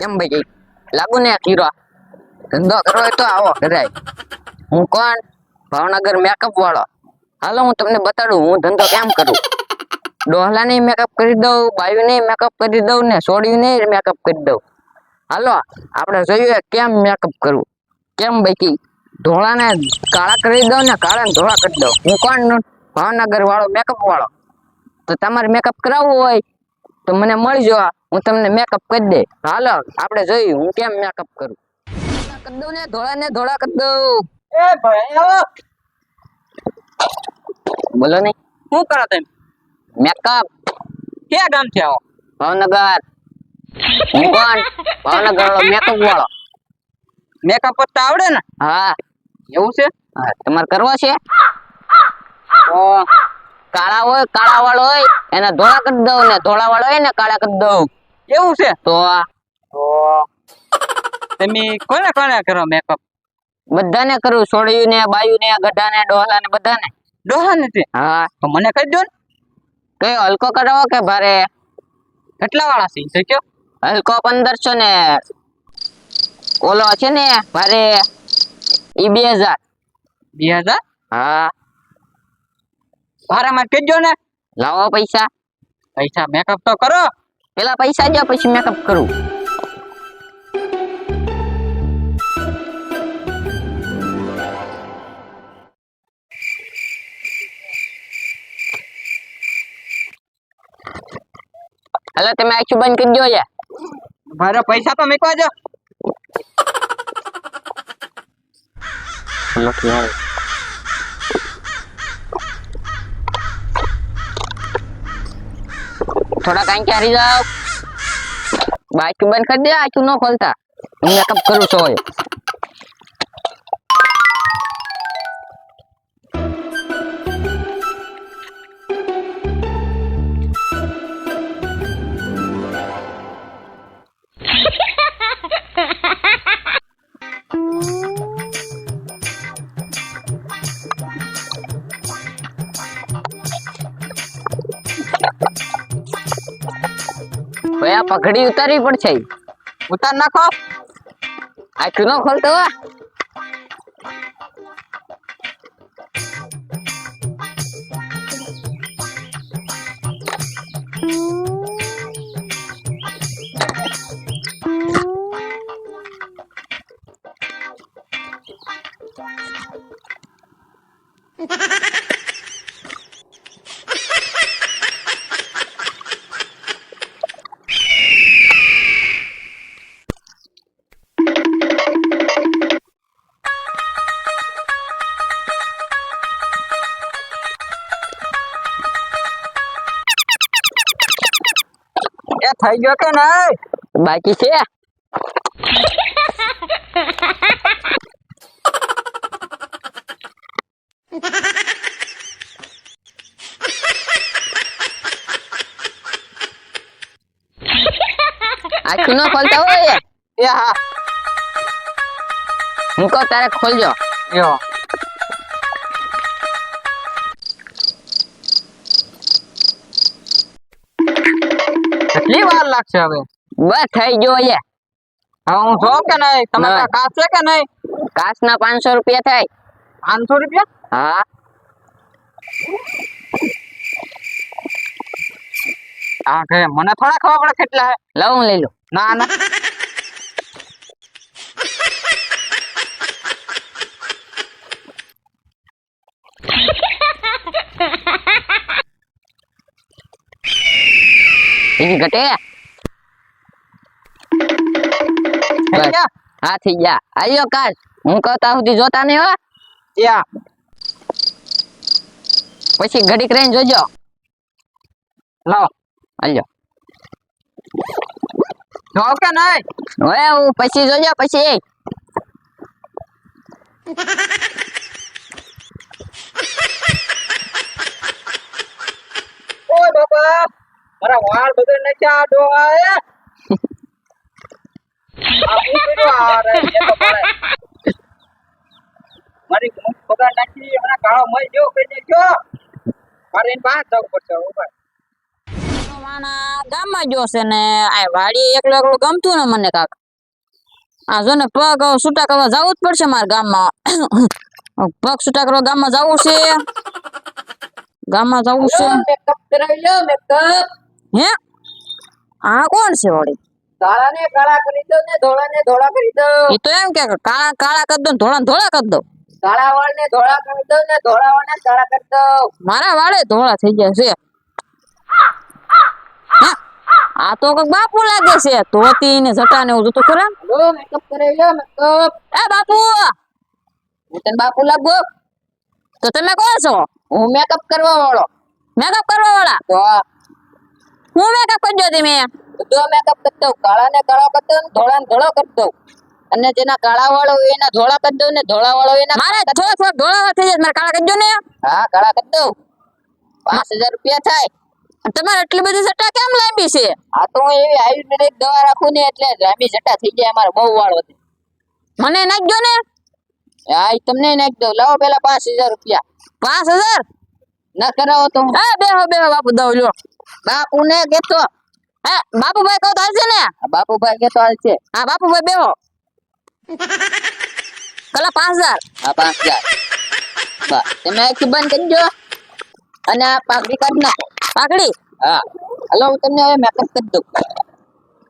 કેમ ભાઈ લાગુ ને કીરો ધંધો હોય તો આવો કરાય હું કોણ? ભાવનગર મેકઅપ વાળો. હાલો હું તમને બતાડું, હું ધંધો કેમ કરું? ડોહલાને મેકઅપ કરી દઉં, બાયુને મેકઅપ કરી દઉં ને સોડીને મેકઅપ કરી દઉં. હાલો, આપણે જોઈએ કેમ મેકઅપ કરવું કેમ બાકી ધોળાને કાળા કરી દઉં ને કાળા ને ધોળા કરી દઉં. હું કોણ? ભાવનગર વાળો મેકઅપ વાળો. તો તમારે મેકઅપ કરાવવું હોય તો મને મળજો હું તમને મેકઅપ કરી દે. હાલો આપણે જોઈએ હું કેમ મેકઅપ કરું? કરી દઉં ને ધોળા ને ધોળા કરી દઉં. એ ભાઈ આવો. બોલો ને. શું કરો તમે? મેકઅપ ક્યાં ગામથી આવો? ભાવનગર. હું કોણ? ભાવનગર વાળો. મેકઅપ વાળો મેકઅપ તો આવડે ને? હા. એવું છે? હા, તમારે કરવો છે? તો કાળા હોય કાળા વાળો હોય એને ધોળા કરી દઉં ને ધોળા વાળો હોય ને કાળા કરી દઉં. એવું છે? તો તો તમે કોને કોને કરો મેકઅપ બધાને કરું છોડ્યું ને બાયું ને ગઢા ને ડોહલા ને બધાને. ડોહા નથી હા. તો મને કહી દો ને. કયો હલકો કરાવો કે ભારે? કેટલા વાળા છે? થઈ કયો હલકો પંદરસો ને ઓલો છે ને ભારે ઈ બે હજાર. બે હજાર? હા. ભાડામાં કહી દો ને લાવો પૈસા પૈસા મેકઅપ તો કરો પેલા પૈસા દો પછી મેકઅપ કરું હાલો તમે આખું બંધ કરી દો યાર ભારે પૈસા તો મેકવા જો થોડા કાંઈ ક્યારે જાઓ. બાકી બંધ કરી દે આખું ન ખોલતા? મેકઅપ કરું છું પગડી ઉતારવી પડશે. ઉતાર નાખો. આખું ન ખોલતો થઈ ગયો કે નહીં બાકી છે આખું ન ખોલતા હોય એ હા હું કહું તારે ખોલજો યો કેટલી વાર લાગશે હવે? બસ થઈ ગયો હવે હું જોઉં કે નહીં? તમે ના. કાચ છે કે નહીં? કાચના પાંચસો રૂપિયા થાય. પાંચસો રૂપિયા? હા. હા કે મને થોડા ખબર પડે કેટલા હે? લઉં હું લઈ લઉં. ના ના. Ha ha થઈ બસ. ગયા હા થઈ ગયા આવ્યો કાશ હું કહતા સુધી જોતા નહીં હો પછી ઘડીક રહીને જોજો લાવો હાલ્યો જો કે નહીં હવે હું પછી જોજો પછી ઓય બાપા મારા વાળ બગડ નાખ્યા આ આ શું કર્યું આ રે, એ તો મારે. મારી મૂછ બગાડ નાખી હમણાં કાળો મય જેવો કરી નાખ્યો. મારે એની પાસે જવું પડશે હવે ગામમાં ગયો છે ને આ વાડી એકલો એકલો ગમતું ને મને કાક. આ જો ને પગ છૂટા કરવા જવું જ પડશે મારા ગામમાં. પગ છૂટા કરવા ગામમાં જવું છે. ગામમાં જવું છે. મેકઅપ કરાવી લો મેકઅપ. હે? આ કોણ છે વળી? કાળા ને કાળા કરી દો ને ધોળા ને ધોળા કરી દો. એ તો એમ કે કાળા કાળા કરી દો ને ધોળા ધોળા કરી દો. કાળા વાળ ને ધોળા કરી દો ને ધોળા વાળ ને કાળા કરી દો. મારા વાળે ધોળા થઈ ગયા છે. આ તો કંઈક બાપુ લાગે છે. ધોતી ને જટા ને એવું લો મેકઅપ કરે લો મેકઅપ. એ બાપુ! હું તને બાપુ લાગો? તો તમે કોણ છો? હું મેકઅપ કરવા વાળો. મેકઅપ કરવા વાળા? તો હું મેકઅપ કરજો તમે બધો મેકઅપ કરતો કાળા ને કાળા કરતો ધોળા ને ધોળો કરતો દઉં. અને જેના કાળા વાળો હોય એના ધોળા કરી ને ધોળા વાળો એના મારે થોડા થોડા ધોળા થઈ જાય મારે કાળા કરજો ને હા કાળા કરતો પાંચ હજાર રૂપિયા થાય. તમારે એટલી બધી જટા કેમ લાંબી છે? આ તો હું એવી આયુર્વેદિક દવા રાખું ને એટલે લાંબી જટા થઈ જાય અમારે બહુ વાળો મને નાખજો ને. હા તમને નાખી દઉં. લાવો પેલા પાંચ હજાર રૂપિયા. પાંચ હજાર? ના કરાવો તો હા બેહો બેહો બાપુ દઉં લ્યો. બાપુ ને કેતો હે બાપુભાઈ કહો તો હાલશે ને? બાપુભાઈ કેતો હાલ છે હા બાપુભાઈ બેહો. કલા પાંચ હજાર. હા પાંચ હજાર. તમે આખી બંધ કરી દો. અને આ પાકડી કાઢ નાખો. પાકડી હા. હલો હું તમને હવે મેકઅપ કરી દઉં.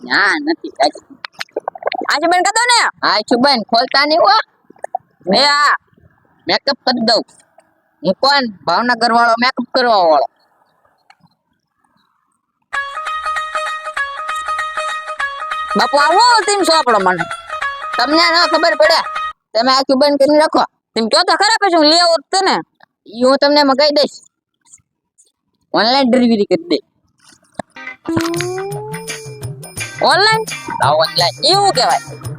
ના નથી કાઢી આજે બેન કહી દો ને? હા છુબન ખોલતા નહીં હો. મેં આ. મેકઅપ કરી દઉં. હું કોણ? ભાવનગર વાળો મેકઅપ કરવા વાળો. બાપુ આવો તેમ સોપડો મને? તમને ન ખબર પડે? તમે આખી બંધ કરી રાખો તેમ કયો તો ખરા પછી હું લઈ આવું તો ને ઈ હું તમને મગાવી દઈશ. ઓનલાઈન ડિલિવરી કરી દે. ઓનલાઈન ઓનલાઈન એવું કહેવાય.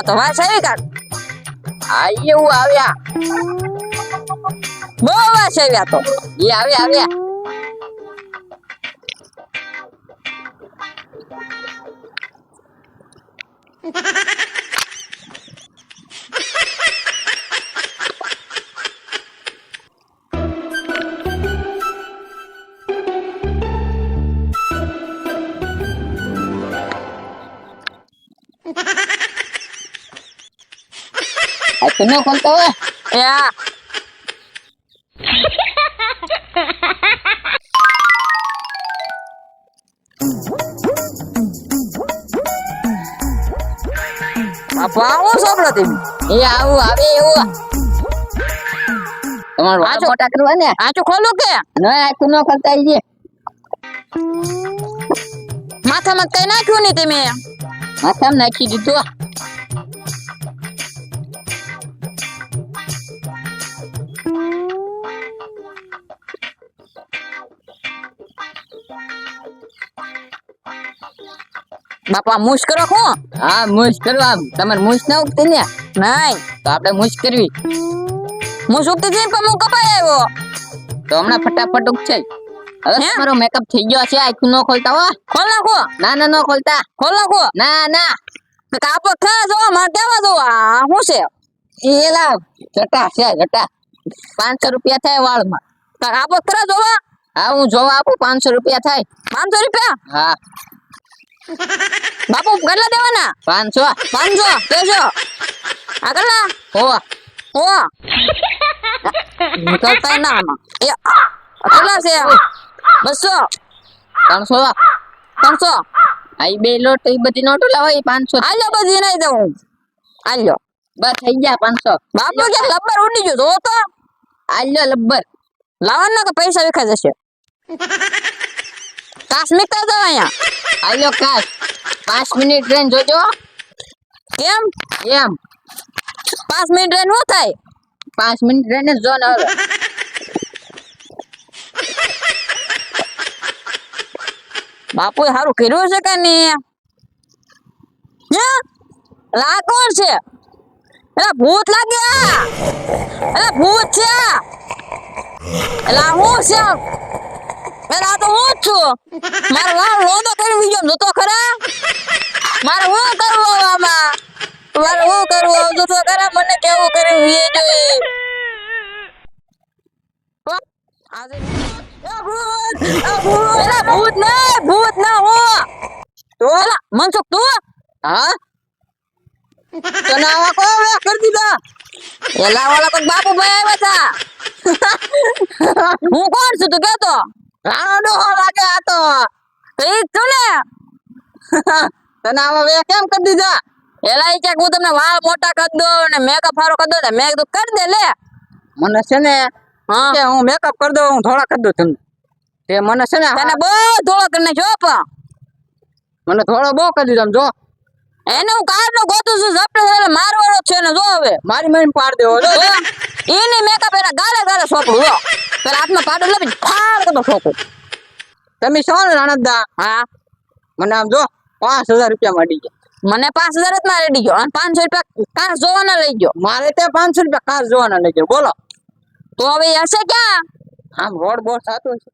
આ તો વાત આવી ઈ એવું આવ્યા. બહુ વાસ આવ્યા તો. એ આવ્યા આવ્યા ha તો ન ખોલતો હોય? બાપુ આવો છોકરો તેમ. એ આવું આવે એવું. તમારું આજો. મોટા કરવા ને? આચું ખોલું કે. ના આખું ન ખોલતા જે માથામાં કઈ નાખ્યું નહીં તમે? માથામાં નાખી દીધું. બાપા મુશ કરો હું. હા મુશ કરો આમ. તમારે મુશ ના ઉગતી ને? નહીં. તો આપણે મુશ કરવી. મુશ ઉગતી હતી પણ હું કપાઈ આવ્યો. તો હમણાં ફટાફટ ઉગશે. હવે મારો મેકઅપ થઈ ગયો છે. આખું ન ખોલતા હો. ખોલ નાખો ના ના ન ખોલતા. ખોલ નાખો ના ના. કાપો ખા જો મારે દેવા દો. આ શું છે? એ લાવ. જટા છે જટા. પાંચસો રૂપિયા થાય વાળમાં. કાપો ખરા જોવા? હા હું જોવા આપું. પાંચસો રૂપિયા થાય. પાંચસો રૂપિયા? હા. બાપુ કેટલા દેવાના? પાંચસો. પાંચસો. કેજો. આ કેટલા હો. ઓ નીકળતા ના આમાં એ કેટલા છે? બસો. ત્રણસો. ત્રણસો. આઈ બે લોટ એ બધી નોટો લાવો પાંચસો. આલ્યો બધી નહીં દઉં. આલ્યો. બસ થઈ ગયા પાંચસો. બાપુ કે લબ્બર ઉડી ગયો? જો તો. આલ્યો લબ્બર. લાવવાના કે પૈસા વેખા જશે. કાશ્મીર તો જાવ અહીંયા. આલ્યો કાશ પાંચ મિનિટ ટ્રેન જોજો. કેમ? એમ. પાંચ મિનિટ ટ્રેન શું થાય? પાંચ મિનિટ ટ્રેન જ જો ને હવે. બાપુ સારું કર્યું છે કે નહીં? લા કોણ છે? એલા ભૂત લાગ્યા એલા ભૂત છે એલા હું છે? પેલા તો હું જ છું. મારે વાળ લોંદો કરી બીજો જોતો ખરા? મારે હું કરવું આમાં? મારે હું કરવું હવે? જોતો ખરા મને કેવું કર્યું એ જોઈએ ભૂત, એ ભૂત એલા ના હો. તો એલા મનસુખ, તું? હા? તને આવા વે કરી દીધા? એલા વાળા કોઈ બાપુ ભાઈ આવ્યા હતા. હું કોણ છું તું કેતો? રાણો ડોહો લાગે આ તો. ઈ છું ને? તને આમાં વે કેમ કરી દીધા? એલા કે હું તમને વાળ મોટા કરી દઉં ને મેકઅપ સારો કરી દઉં ને મેં કીધું કરી દે લે. મને છે ને હા. કે હું મેકઅપ કરી દઉં હું થોડા કરી દઉં તમને. તે મને છે ને તને બહુ ધોળો કરી નાખ્યો પણ. મને થોડો બહુ કરી દીધો જો. એને હું કાર નો ગોતું છું ઝપટે એટલે મારવાળો જ છે ને જો હવે. મારી મહીને પાડ દેવો જો, એની મેકઅપ એના ગાલે ગાલે સોપડું જો પેલા હાથમાં પાડો કરતો સોપું તમે છો ને રાણતદા હા. મને આમ જો પાંચ હજાર રૂપિયા મળી ગયા. મને પાંચ હજાર જ ના રેડી ગયો. અને પાંચસો રૂપિયા કાર જોવાના લઈ ગયો. મારે ત્યાં પાંચસો રૂપિયા કાર જોવાના લઈ ગયો. બોલો. તો હવે હશે ક્યાં? આમ રોડ બોડ સાચો છે.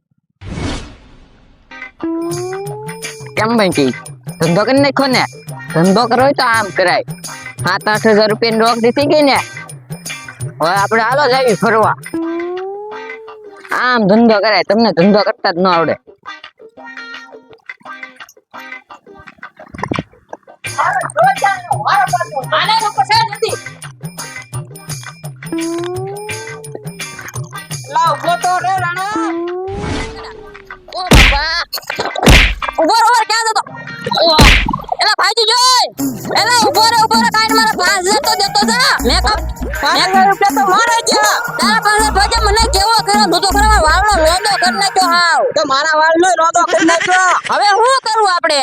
કેમ ભાઈ ધંધો કરી નાખો ને? ધંધો કરો તો આમ કરાય. સાત આઠ હજાર રૂપિયાની રોક દીધી ગઈ ને. હવે આપણે હાલો જાવી ફરવા. આમ ધંધો કરાય તમને ધંધો કરતા જ ન આવડે લાવ ગોતો રે રાણા ઓ બાપા ઊભો રહો ક્યાં જતો ઓહ, એલા એલા ઊભો રે ઊભો રે કાંઈ મારા પાંચ હજાર તો દેતો જા. મેકઅપ પાંચ હજાર રૂપિયા તો મારે જ તારા પાસે ભાઈ મને કેવો કર્યો તું તો ખરા વાળનો લોંદો કરી નાખ્યો હાવ. તો મારા વાળ નો રોદો કરી નાખ્યો. હવે શું કરવું આપણે?